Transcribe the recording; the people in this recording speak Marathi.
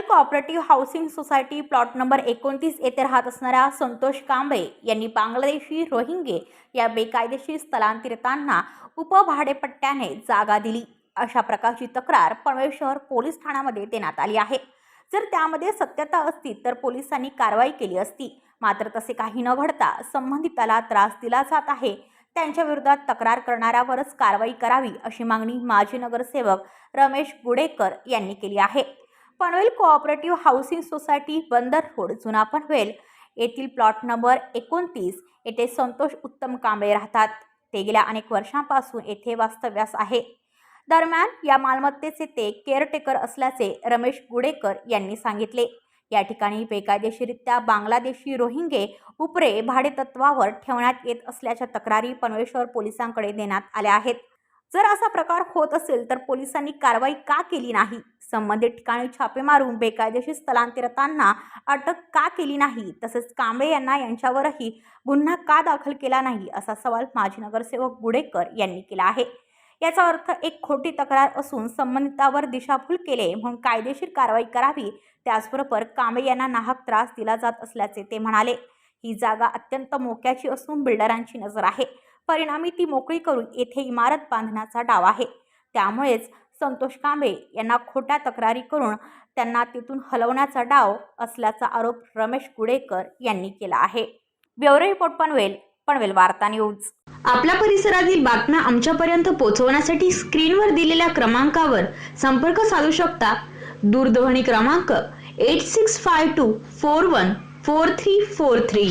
Cooperative housing society plot number एकोणतीस येथे राहत असणाऱ्या संतोष कांबळे यांनी बांगलादेशी रोहिंगे या बेकायदेशीर स्थलांतरितांना उपभाडेपट्ट्याने जागा दिली. अशा प्रकारची तक्रार पनवेल शहर पोलीस ठाण्यामध्ये देण्यात आली आहे. जर त्यामध्ये सत्यता असती तर पोलिसांनी कारवाई केली असती. मात्र तसे काही न घडता संबंधिताला त्रास दिला जात आहे. त्यांच्या विरोधात तक्रार करणाऱ्यावरच कारवाई करावी अशी मागणी माजी नगरसेवक रमेश गुडेकर यांनी केली आहे. Panvel cooperative housing society Bandar road जुना पनवेल. येथील प्लॉट नंबर एकोणतीस. येथे संतोष उत्तम कांबळे राहतात. ते गेल्या अनेक वर्षांपासून येथे वास्तव्यास आहे. दरम्यान या मालमत्तेचे ते केअरटेकर असल्याचे रमेश गुडेकर यांनी सांगितले. या ठिकाणी बेकायदेशीरित्या बांगलादेशी रोहिंगे उपरे भाडेतत्वावर ठेवण्यात येत असल्याच्या तक्रारी पनवेश्वर पोलिसांकडे देण्यात आल्या आहेत. जर असा प्रकार होत असेल तर पोलिसांनी कारवाई का केली नाही? संबंधित ठिकाणी छापे मारून बेकायदेशीर स्थलांतरितांना अटक का केली नाही? तसेच कांबळे यांना यांच्यावरही गुन्हा का दाखल केला नाही? असा सवाल माजी नगरसेवक गुडेकर यांनी केला आहे. याचा अर्थ एक खोटी तक्रार असून संबंधितावर दिशाभूल केले म्हणून कायदेशीर कारवाई करावी त्याचबरोबर कांबळे यांना नाहक त्रास दिला जात असल्याचे ते म्हणाले. ही जागा अत्यंत मोक्याची असून बिल्डरांची नजर आहे. परिणामी ती मोकळी करून येथे इमारत बांधण्याचा डाव आहे. त्यामुळेच संतोष कांबळे यांना खोट्या तक्रारी करून त्यांना तिथून हलवण्याचा डाव असल्याचा आरोप रमेश गुडेकर यांनी केला आहे. ब्युरो रिपोर्ट पनवेल पनवेल वार्ता न्यूज. आपल्या परिसरातील बातम्या आमच्यापर्यंत पोहोचवण्यासाठी स्क्रीनवर दिलेल्या क्रमांकावर संपर्क साधू शकता. दूरध्वनी क्रमांक eight six five two four one four three four three